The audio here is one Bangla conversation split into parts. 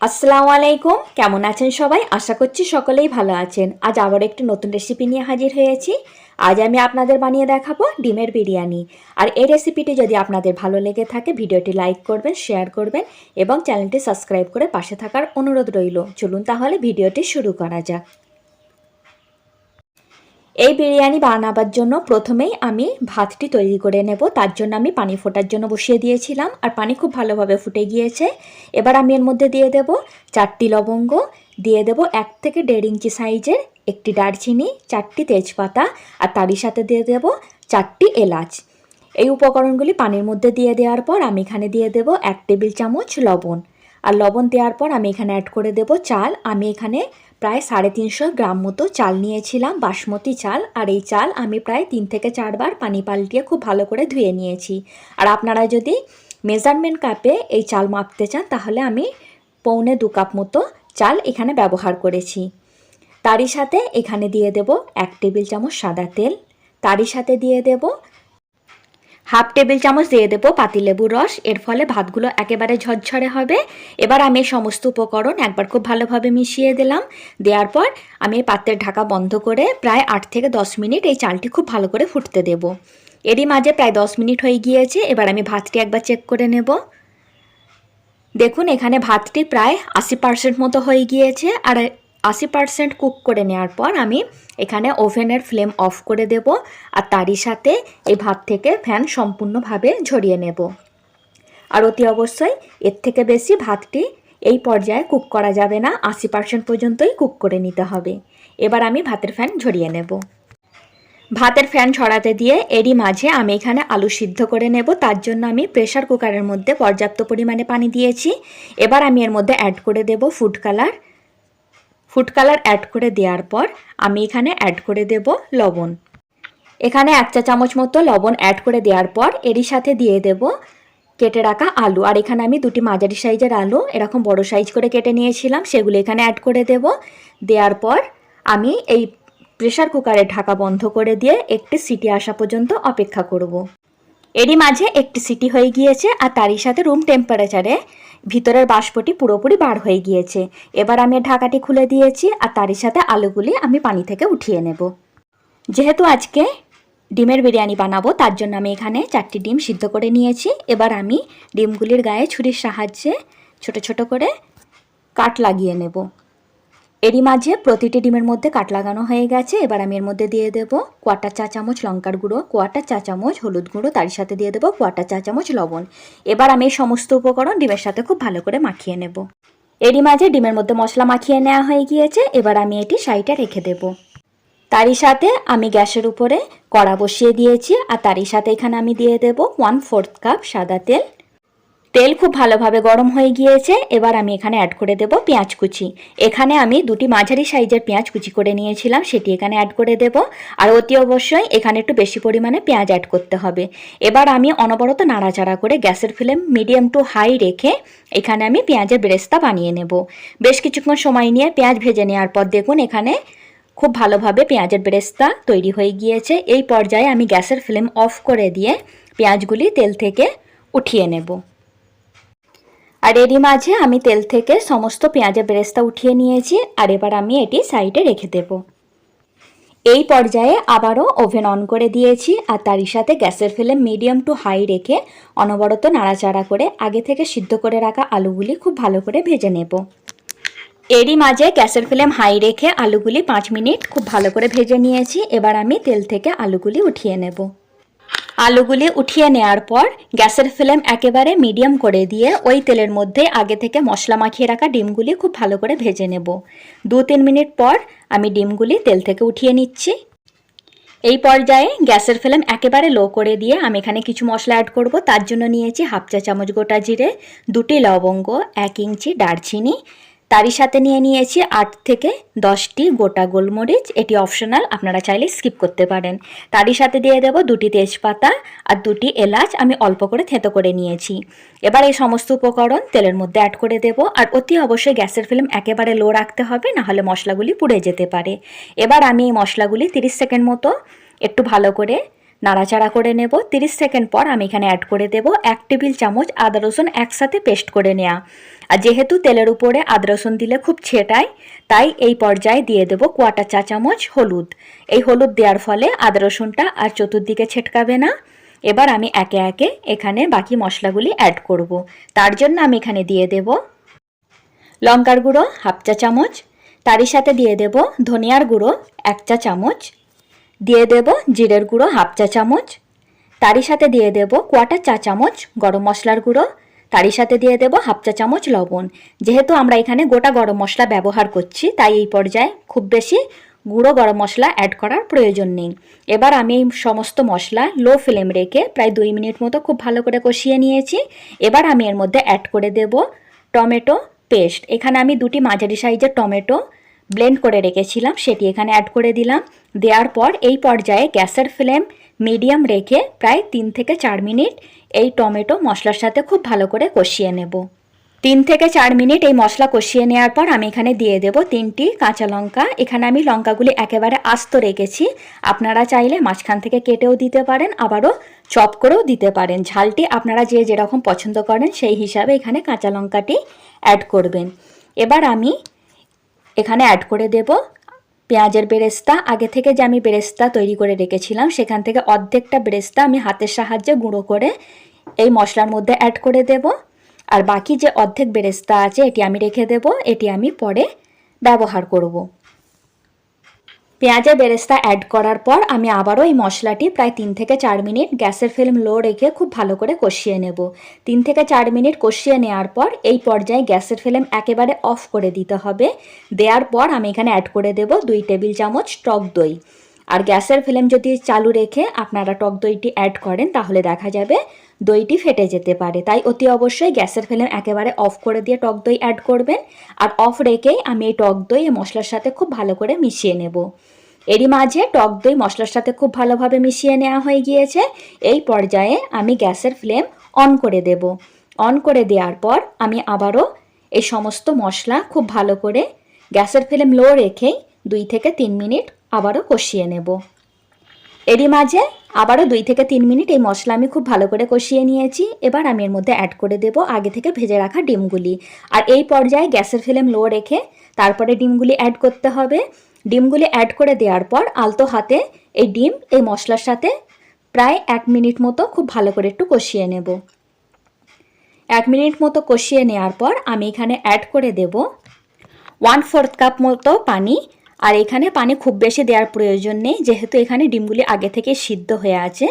আসসালামু আলাইকুম। কেমন আছেন সবাই? আশা করছি সকলেই ভালো আছেন। আজ আবার একটি নতুন রেসিপি নিয়ে হাজির হয়েছি। আজ আমি আপনাদের বানিয়ে দেখাবো ডিমের বিরিয়ানি। আর এই রেসিপিটি যদি আপনাদের ভালো লেগে থাকে, ভিডিওটি লাইক করবেন শেয়ার করবেন এবং চ্যানেলটি সাবস্ক্রাইব করে পাশে থাকার অনুরোধ রইল। চলুন তাহলে ভিডিওটি শুরু করা যাক। এই বিরিয়ানি বানাবার জন্য প্রথমেই আমি ভাতটি তৈরি করে নেব। তার জন্য আমি পানি ফোটার জন্য বসিয়ে দিয়েছিলাম আর পানি খুব ভালোভাবে ফুটে গিয়েছে। এবার আমি এর মধ্যে দিয়ে দেব চারটি লবঙ্গ, দিয়ে দেব এক থেকে দেড় ইঞ্চি সাইজের একটি দারচিনি, চারটি তেজপাতা আর তারই সাথে দিয়ে দেব চারটি এলাচ। এই উপকরণগুলি পানির মধ্যে দিয়ে দেওয়ার পর আমি এখানে দিয়ে দেব এক টেবিল চামচ লবণ। আর লবণ দেওয়ার পর আমি এখানে অ্যাড করে দেব চাল। আমি এখানে প্রায় সাড়ে তিনশো গ্রাম মতো চাল নিয়েছিলাম, বাসমতি চাল। আর এই চাল আমি প্রায় তিন থেকে চারবার পানি পাল্টিয়ে খুব ভালো করে ধুয়ে নিয়েছি। আর আপনারা যদি মেজারমেন্ট কাপে এই চাল মাপতে চান, তাহলে আমি পৌনে দু কাপ মতো চাল এখানে ব্যবহার করেছি। তারই সাথে এখানে দিয়ে দেব এক টেবিল চামচ সাদা তেল। তারই সাথে দিয়ে দেব হাফ টেবিল চামচ দিয়ে দেবো পাতিলেবুর রস। এর ফলে ভাতগুলো একেবারে ঝরঝরে হবে। এবার আমি সমস্ত উপকরণ একবার খুব ভালোভাবে মিশিয়ে দিলাম। দেওয়ার পর আমি পাত্রের ঢাকা বন্ধ করে প্রায় আট থেকে দশ মিনিট এই চালটি খুব ভালো করে ফুটতে দেব। এরই মাঝে প্রায় দশ মিনিট হয়ে গিয়েছে। এবার আমি ভাতটি একবার চেক করে নেব। দেখুন, এখানে ভাতটি প্রায় আশি পার্সেন্ট মতো হয়ে গিয়েছে। আর আশি পার্সেন্ট কুক করে নেওয়ার পর আমি এখানে ওভেনের ফ্লেম অফ করে দেব আর তারই সাথে এই ভাত থেকে ফ্যান সম্পূর্ণভাবে ঝরিয়ে নেব। আর অতি অবশ্যই এর থেকে বেশি ভাতটি এই পর্যায়ে কুক করা যাবে না, আশি পার্সেন্ট পর্যন্তই কুক করে নিতে হবে। এবার আমি ভাতের ফ্যান ঝরিয়ে নেব। ভাতের ফ্যান ছড়াতে দিয়ে এরই মাঝে আমি এখানে আলু সিদ্ধ করে নেব, তার জন্য আমি প্রেশার কুকারের মধ্যে পর্যাপ্ত পরিমাণে পানি দিয়েছি। এবার আমি এর মধ্যে অ্যাড করে দেব food colour food colour add করে দেওয়ার পর আমি এখানে অ্যাড করে দেব লবণ। এখানে এক চা চামচ মতো লবণ অ্যাড করে দেওয়ার পর এরই সাথে দিয়ে দেব কেটে রাখা আলু। আর এখানে আমি দুটি মাঝারি সাইজের আলু, এরকম বড় সাইজ করে কেটে নিয়েছিলাম, সেগুলো এখানে অ্যাড করে দেব। দেওয়ার পর আমি এই প্রেশার কুকারে ঢাকা বন্ধ করে দিয়ে একটি সিটি আসা পর্যন্ত অপেক্ষা করব। এরই মাঝে একটি সিটি হয়ে গিয়েছে আর তারই সাথে রুম টেম্পারেচারে ভিতরের বাষ্পটি পুরোপুরি বার হয়ে গিয়েছে। এবার আমি ঢাকাটি খুলে দিয়েছি আর তারই সাথে আলুগুলি আমি পানি থেকে উঠিয়ে নেব। যেহেতু আজকে ডিমের বিরিয়ানি বানাবো, তার জন্য আমি এখানে চারটি ডিম সিদ্ধ করে নিয়েছি। এবার আমি ডিমগুলির গায়ে ছুরির সাহায্যে ছোট ছোট করে কাট লাগিয়ে নেব। এরই মাঝে প্রতিটি ডিমের মধ্যে কাট লাগানো হয়ে গেছে। এবার আমি এর মধ্যে দিয়ে দেবো কোয়াটার চা চামচ লঙ্কার গুঁড়ো কোয়াটার চা চামচ হলুদ গুঁড়ো, তার সাথে দিয়ে দেবো কোয়াটার চা চামচ লবণ। এবার আমি এই সমস্ত উপকরণ ডিমের সাথে খুব ভালো করে মাখিয়ে নেব। এরই মাঝে ডিমের মধ্যে মশলা মাখিয়ে নেওয়া হয়ে গিয়েছে। এবার আমি এটি সাইডে রেখে দেব। তারই সাথে আমি গ্যাসের উপরে কড়া বসিয়ে দিয়েছি। আর তারই সাথে এখানে আমি দিয়ে দেব ওয়ান ফোর্থ কাপ সাদা তেল। তেল খুব ভালোভাবে গরম হয়ে গিয়েছে। এবার আমি এখানে অ্যাড করে দেব পেঁয়াজ কুচি। এখানে আমি দুটি মাঝারি সাইজের পেঁয়াজ কুচি করে নিয়েছিলাম, সেটি এখানে অ্যাড করে দেব। আর অতি অবশ্যই এখানে একটু বেশি পরিমাণে পেঁয়াজ অ্যাড করতে হবে। এবার আমি অনবরত নাড়াচাড়া করে গ্যাসের ফ্লেম মিডিয়াম টু হাই রেখে এখানে আমি পেঁয়াজের বেরেস্তা বানিয়ে নেব। বেশ কিছুক্ষণ সময় নিয়ে পেঁয়াজ ভেজে নেওয়ার পর দেখুন এখানে খুব ভালোভাবে পেঁয়াজের বেরেস্তা তৈরি হয়ে গিয়েছে। এই পর্যায়ে আমি গ্যাসের ফ্লেম অফ করে দিয়ে পেঁয়াজগুলি তেল থেকে উঠিয়ে নেব। আর এরই মাঝে আমি তেল থেকে সমস্ত পেঁয়াজের বেরেস্তা উঠিয়ে নিয়েছি, আর এবার আমি এটি সাইডে রেখে দেব। এই পর্যায়ে আবারও ওভেন অন করে দিয়েছি, আর তারই সাথে গ্যাসের ফ্লেম মিডিয়াম টু হাই রেখে অনবরত নাড়াচাড়া করে আগে থেকে সিদ্ধ করে রাখা আলুগুলি খুব ভালো করে ভেজে নেব। এরই মাঝে গ্যাসের ফ্লেম হাই রেখে আলুগুলি পাঁচ মিনিট খুব ভালো করে ভেজে নিয়েছি, এবার আমি তেল থেকে আলুগুলি উঠিয়ে নেব। আলুগুলি উঠিয়ে নেওয়ার পর গ্যাসের ফ্লেম একেবারে মিডিয়াম করে দিয়ে ওই তেলের মধ্যে আগে থেকে মশলা মাখিয়ে রাখা ডিমগুলি খুব ভালো করে ভেজে নেব। দু তিন মিনিট পর আমি ডিমগুলি তেল থেকে উঠিয়ে নিচ্ছি। এই পর্যায়ে গ্যাসের ফ্লেম একেবারে লো করে দিয়ে আমি এখানে কিছু মশলা অ্যাড করব। তার জন্য নিয়েছি হাফ চা চামচ গোটা জিরে, দুটি লবঙ্গ, এক ইঞ্চি দারচিনি তারই সাথে নিয়ে নিয়েছি আট থেকে দশটি গোটা গোলমরিচ। এটি অপশনাল, আপনারা চাইলে স্কিপ করতে পারেন। তারই সাথে দিয়ে দেব দুটি তেজপাতা আর দুটি এলাচ। আমি অল্প করে থেঁতো করে নিয়েছি। এবার এই সমস্ত উপকরণ তেলের মধ্যে অ্যাড করে দেব। আর অতি অবশ্যই গ্যাসের ফ্লেম একেবারে লো রাখতে হবে, নাহলে মশলাগুলি পুড়ে যেতে পারে। এবার আমি এই মশলাগুলি তিরিশ সেকেন্ড মতো একটু ভালো করে নাড়াচাড়া করে নেব। 30 সেকেন্ড পর আমি এখানে অ্যাড করে দেব এক টেবিল চামচ আদা রসুন একসাথে পেস্ট করে নেওয়া আর যেহেতু তেলের উপরে আদা রসুন দিলে খুব ছেটায়, তাই এই পর্যায়ে দিয়ে দেব কোয়াটার চা চামচ হলুদ। এই হলুদ দেওয়ার ফলে আদা রসুনটা আর চতুর্দিকে ছেটকাবে না। এবার আমি একে একে এখানে বাকি মশলাগুলি অ্যাড করব। তার জন্য আমি এখানে দিয়ে দেব লঙ্কার গুঁড়ো হাফ চা চামচ। তারই সাথে দিয়ে দেব ধনিয়ার গুঁড়ো এক চা চামচ। দিয়ে দেব জিরের গুঁড়ো হাফ চা চামচ। তারই সাথে দিয়ে দেব কোয়াটার চা চামচ গরম মশলার গুঁড়ো। তারই সাথে দিয়ে দেব হাফ চা চামচ লবণ। যেহেতু আমরা এখানে গোটা গরম মশলা ব্যবহার করছি, তাই এই পর্যায়ে খুব বেশি গুঁড়ো গরম মশলা অ্যাড করার প্রয়োজন নেই। এবার আমি এই সমস্ত মশলা লো ফ্লেম রেখে প্রায় দুই মিনিট মতো খুব ভালো করে কষিয়ে নিয়েছি। এবার আমি এর মধ্যে অ্যাড করে দেব টমেটো পেস্ট এখানে আমি দুটি মাঝারি সাইজের টমেটো ব্লেন্ড করে রেখেছিলাম, সেটি এখানে অ্যাড করে দিলাম। দেওয়ার পর এই পর্যায়ে গ্যাসের ফ্লেম মিডিয়াম রেখে প্রায় তিন থেকে চার মিনিট এই টমেটো মশলার সাথে খুব ভালো করে কষিয়ে নেব। তিন থেকে চার মিনিট এই মশলা কষিয়ে নেওয়ার পর আমি এখানে দিয়ে দেব তিনটি কাঁচা লঙ্কা। এখানে আমি লঙ্কাগুলি একেবারে আস্ত রেখেছি। আপনারা চাইলে মাঝখান থেকে কেটেও দিতে পারেন, আবারও চপ করেও দিতে পারেন। ঝালটি আপনারা যে যেরকম পছন্দ করেন সেই হিসাবে এখানে কাঁচা লঙ্কাটি অ্যাড করবেন। এবার আমি এখানে অ্যাড করে দেব। পেঁয়াজের বেরেস্তা, আগে থেকে যে আমি বেরেস্তা তৈরি করে রেখেছিলাম, সেখান থেকে অর্ধেকটা বেরেস্তা আমি হাতের সাহায্যে গুঁড়ো করে এই মশলার মধ্যে অ্যাড করে দেব। আর বাকি যে অর্ধেক বেরেস্তা আছে, এটি আমি রেখে দেব, এটি আমি পরে ব্যবহার করব। পেঁয়াজের বেরেস্তা অ্যাড করার পর আমি আবারও এই মশলাটি প্রায় তিন থেকে চার মিনিট গ্যাসের ফ্লেম লো রেখে খুব ভালো করে কষিয়ে নেব। তিন থেকে চার মিনিট কষিয়ে নেওয়ার পর এই পর্যায়ে গ্যাসের ফ্লেম একেবারে অফ করে দিতে হবে। দেওয়ার পর আমি এখানে অ্যাড করে দেব দুই টেবিল চামচ টক দই। আর গ্যাসের ফ্লেম যদি চালু রেখে আপনারা টক দইটি অ্যাড করেন তাহলে দেখা যাবে দইটি ফেটে যেতে পারে। তাই অতি অবশ্যই গ্যাসের ফ্লেম একেবারে অফ করে দিয়ে টক দই অ্যাড করবেন। আর অফ রেখেই আমি এই টক দই এই মশলার সাথে খুব ভালো করে মিশিয়ে নেব। এরই মাঝে টক দই মশলার সাথে খুব ভালোভাবে মিশিয়ে নেওয়া হয়ে গিয়েছে। এই পর্যায়ে আমি গ্যাসের ফ্লেম অন করে দেব। অন করে দেওয়ার পর আমি আবারও এই সমস্ত মশলা খুব ভালো করে গ্যাসের ফ্লেম লো রেখেই দুই থেকে তিন মিনিট আবারও কষিয়ে নেব। এরই মাঝে আবারও দুই থেকে তিন মিনিট এই মশলা আমি খুব ভালো করে কষিয়ে নিয়েছি। এবার আমি এর মধ্যে অ্যাড করে দেব আগে থেকে ভেজে রাখা ডিমগুলি। আর এই পর্যায়ে গ্যাসের ফ্লেম লো রেখে তারপরে ডিমগুলি অ্যাড করতে হবে। ডিমগুলি অ্যাড করে দেওয়ার পর আলতো হাতে এই ডিম, এই মশলার সাথে প্রায় এক মিনিট মতো খুব ভালো করে একটু কষিয়ে নেব। এক মিনিট মতো কষিয়ে নেওয়ার পর আমি এখানে অ্যাড করে দেব ওয়ান ফোর্থ কাপ মতো পানি। আর এখানে পানি খুব বেশি দেওয়ার প্রয়োজন নেই, যেহেতু এখানে ডিমগুলি আগে থেকে সিদ্ধ হয়ে আছে।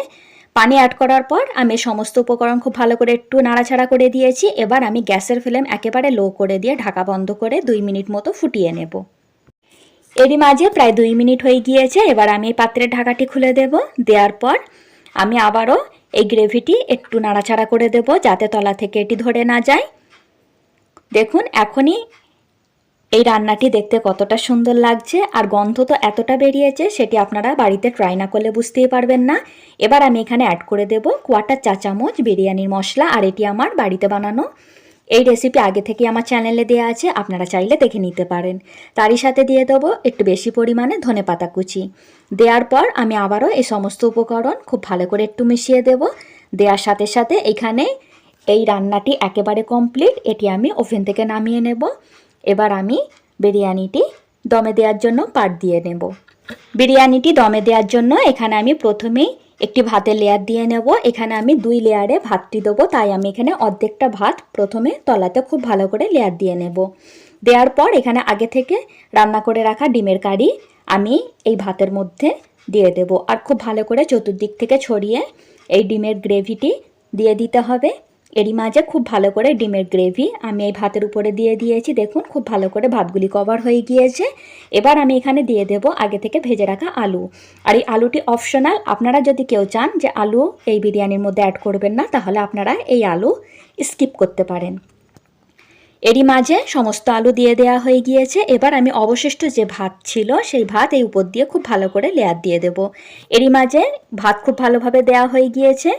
পানি অ্যাড করার পর আমি সমস্ত উপকরণ খুব ভালো করে একটু নাড়াছাড়া করে দিয়েছি। এবার আমি গ্যাসের ফ্লেম একেবারে লো করে দিয়ে ঢাকা বন্ধ করে দুই মিনিট মতো ফুটিয়ে নেব। এরই মাঝে প্রায় দুই মিনিট হয়ে গিয়েছে, এবার আমি এই পাত্রের ঢাকাটি খুলে দেব। দেওয়ার পর আমি আবারও এই গ্রেভিটি একটু নাড়াচাড়া করে দেব, যাতে তলা থেকে এটি ধরে না যায়। দেখুন, এখনই এই রান্নাটি দেখতে কতটা সুন্দর লাগছে, আর গন্ধ তো এতটা বেরিয়েছে, সেটি আপনারা বাড়িতে ট্রাই না করলে বুঝতেই পারবেন না। এবার আমি এখানে অ্যাড করে দেব কোয়াটার চা চামচ বিরিয়ানির মশলা, আর এটি আমার বাড়িতে বানানো এই রেসিপি আগে থেকে আমার চ্যানেলে দেওয়া আছে, আপনারা চাইলে দেখে নিতে পারেন। তারই সাথে দিয়ে দেবো একটু বেশি পরিমাণে ধনে পাতা কুচি। দেওয়ার পর আমি আবারও এই সমস্ত উপকরণ খুব ভালো করে একটু মিশিয়ে দেব। দেওয়ার সাথে সাথে এখানে এই রান্নাটি একেবারে কমপ্লিট এটি আমি ওভেন থেকে নামিয়ে নেব। এবার আমি বিরিয়ানিটি দমে দেওয়ার জন্য পাট দিয়ে নেব। বিরিয়ানিটি দমে দেওয়ার জন্য এখানে আমি প্রথমেই একটি ভাতের লেয়ার দিয়ে নেব। এখানে আমি দুই লেয়ারে ভাতটি দেবো, তাই আমি এখানে অর্ধেকটা ভাত প্রথমে তলাতে খুব ভালো করে লেয়ার দিয়ে নেব। দেওয়ার পর এখানে আগে থেকে রান্না করে রাখা ডিমের কারি আমি এই ভাতের মধ্যে দিয়ে দেব। আর খুব ভালো করে চতুর্দিক থেকে ছড়িয়ে এই ডিমের গ্রেভিটি দিয়ে দিতে হবে। এরই মাঝে খুব ভালো করে ডিমের গ্রেভি আমি এই ভাতের উপরে দিয়ে দিয়েছি। দেখুন, খুব ভালো করে ভাতগুলি কভার হয়ে গিয়েছে। এবার আমি এখানে দিয়ে দেব আগে থেকে ভেজে রাখা আলু। আর এই আলুটি অপশনাল। আপনারা যদি কেউ চান যে আলু এই বিরিয়ানির মধ্যে অ্যাড করবেন না, তাহলে আপনারা এই আলু স্কিপ করতে পারেন। এরই মাঝে সমস্ত আলু দিয়ে দেওয়া হয়ে গিয়েছে। এবার আমি অবশিষ্ট যে ভাত ছিল, সেই ভাত এই উপর দিয়ে খুব ভালো করে লেয়ার দিয়ে দেব। এরই মাঝে ভাত খুব ভালোভাবে দেওয়া হয়ে গিয়েছে।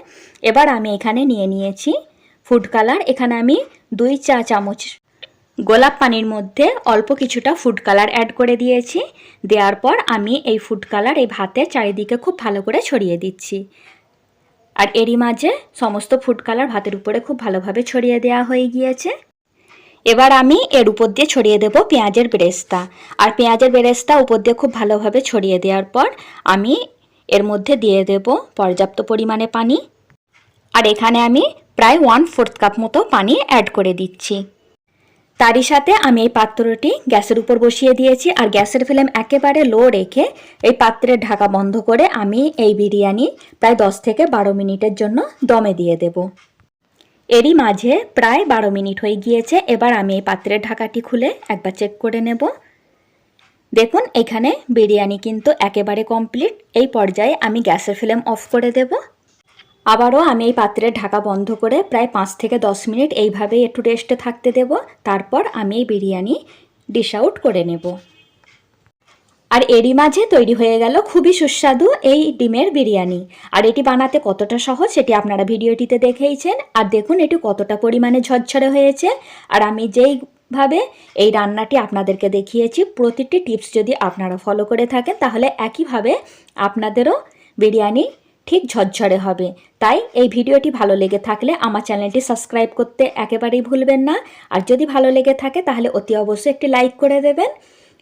এবার আমি এখানে নিয়ে নিয়েছি ফুড কালার, এখানে আমি দুই চা চামচ গোলাপ পানির মধ্যে অল্প কিছুটা ফুড কালার অ্যাড করে দিয়েছি। দেওয়ার পর আমি এই ফুড কালার এই ভাতের চারিদিকে খুব ভালো করে ছড়িয়ে দিচ্ছি। আর এরই মাঝে সমস্ত ফুড কালার ভাতের উপরে খুব ভালোভাবে ছড়িয়ে দেওয়া হয়ে গিয়েছে। এবার আমি এর উপর দিয়ে ছড়িয়ে দেব পেঁয়াজের বেরেস্তা। আর পেঁয়াজের বেরেস্তা উপর দিয়ে খুব ভালোভাবে ছড়িয়ে দেওয়ার পর আমি এর মধ্যে দিয়ে দেব পর্যাপ্ত পরিমাণে পানি। আর এখানে আমি প্রায় ওয়ান ফোর্থ কাপ মতো পানি অ্যাড করে দিচ্ছি। তারই সাথে আমি এই পাত্রটি গ্যাসের উপর বসিয়ে দিয়েছি আর গ্যাসের ফ্লেম একেবারে লো রেখে এই পাত্রের ঢাকা বন্ধ করে আমি এই বিরিয়ানি প্রায় দশ থেকে বারো মিনিটের জন্য দমে দিয়ে দেব। এরই মাঝে প্রায় বারো মিনিট হয়ে গিয়েছে, এবার আমি এই পাত্রের ঢাকাটি খুলে একবার চেক করে নেব। দেখুন, এখানে বিরিয়ানি কিন্তু একেবারে কমপ্লিট এই পর্যায়ে আমি গ্যাসের ফ্লেম অফ করে দেব। আবারও আমি এই পাত্রে ঢাকা বন্ধ করে প্রায় পাঁচ থেকে দশ মিনিট এইভাবেই একটু রেস্টে থাকতে দেব। তারপর আমি এই বিরিয়ানি ডিশ আউট করে নেব। আর এরই মাঝে তৈরি হয়ে গেল খুবই সুস্বাদু এই ডিমের বিরিয়ানি। আর এটি বানাতে কতটা সহজ সেটি আপনারা ভিডিওটিতে দেখেইছেন। আর দেখুন এটি কতটা পরিমাণে ঝরঝরে হয়েছে। আর আমি যেইভাবে এই রান্নাটি আপনাদেরকে দেখিয়েছি, প্রতিটি টিপস যদি আপনারা ফলো করে থাকেন, তাহলে একইভাবে আপনাদেরও বিরিয়ানি ঠিক ঝরঝরে হবে। তাই এই ভিডিওটি ভালো লেগে থাকলে আমার চ্যানেলটি সাবস্ক্রাইব করতে একেবারেই ভুলবেন না। আর যদি ভালো লেগে থাকে তাহলে অতি অবশ্যই একটি লাইক করে দেবেন।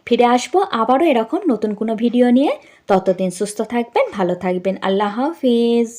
ফিরে আসব আবারও এরকম নতুন কোনো ভিডিও নিয়ে। ততদিন সুস্থ থাকবেন, ভালো থাকবেন। আল্লাহ হাফিজ।